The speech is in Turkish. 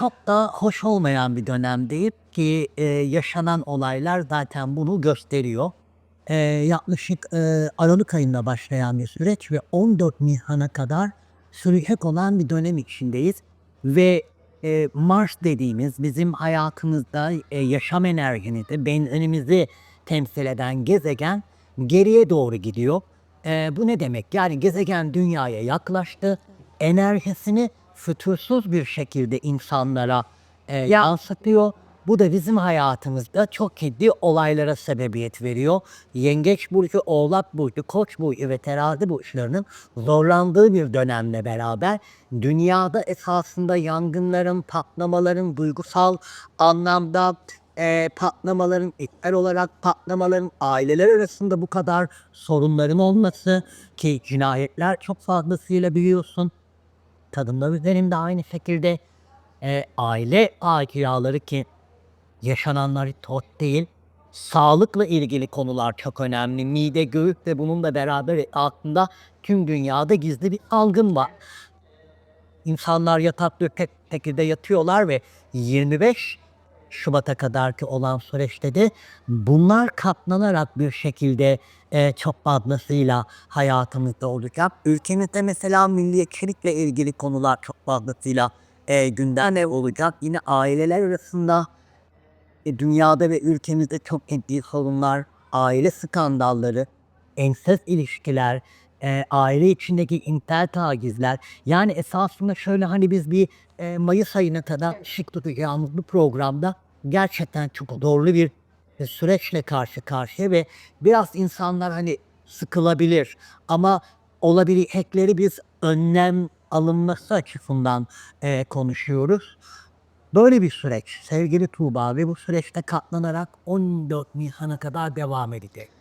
çok da hoş olmayan bir dönemdeyiz ki e, yaşanan olaylar zaten bunu gösteriyor. E, yaklaşık e, Aralık ayında başlayan bir süreç ve 14 Nisan'a kadar sürecek olan bir dönem içindeyiz. Ve e, Mars dediğimiz bizim hayatımızda e, yaşam enerjimizi, benzinimizi temsil eden gezegen geriye doğru gidiyor. E, bu ne demek? Yani gezegen dünyaya yaklaştı. Enerjisini fütursuz bir şekilde insanlara e, yansıtıyor. Bu da bizim hayatımızda çok ciddi olaylara sebebiyet veriyor. Yengeç burcu, Oğlak burcu, Koç burcu ve Terazi burçlarının zorlandığı bir dönemle beraber dünyada esasında yangınların, patlamaların, duygusal anlamda e, patlamaların, içsel olarak patlamaların aileler arasında bu kadar sorunların olması ki cinayetler çok fazlasıyla biliyorsun kadınlar üzerinde aynı şekilde e, aile faciaları ki yaşananlar tot değil. Sağlıkla ilgili konular çok önemli. Mide, göğüs ve bununla beraber aslında tüm dünyada gizli bir algın var. İnsanlar yatak dökek şekilde yatıyorlar ve 25 Şubat'a kadarki olan süreçte de bunlar katlanarak bir şekilde e, çok fazlasıyla hayatımızda olacak. Ülkemizde mesela milliyetçilikle ilgili konular çok fazlasıyla e, gündemde olacak. Yine aileler arasında e, dünyada ve ülkemizde çok ciddi sorunlar, aile skandalları, ensest ilişkiler, e, aile içindeki intel tacizler. Yani esasında şöyle hani biz bir e, Mayıs ayına kadar ışık tutacağımız bu programda gerçekten çok zorlu bir süreçle karşı karşıya ve biraz insanlar hani sıkılabilir ama olabilecekleri biz önlem alınması açısından e, konuşuyoruz. Böyle bir süreç sevgili Tuğba ve bu süreçte katlanarak 14 Nisan'a kadar devam edecek.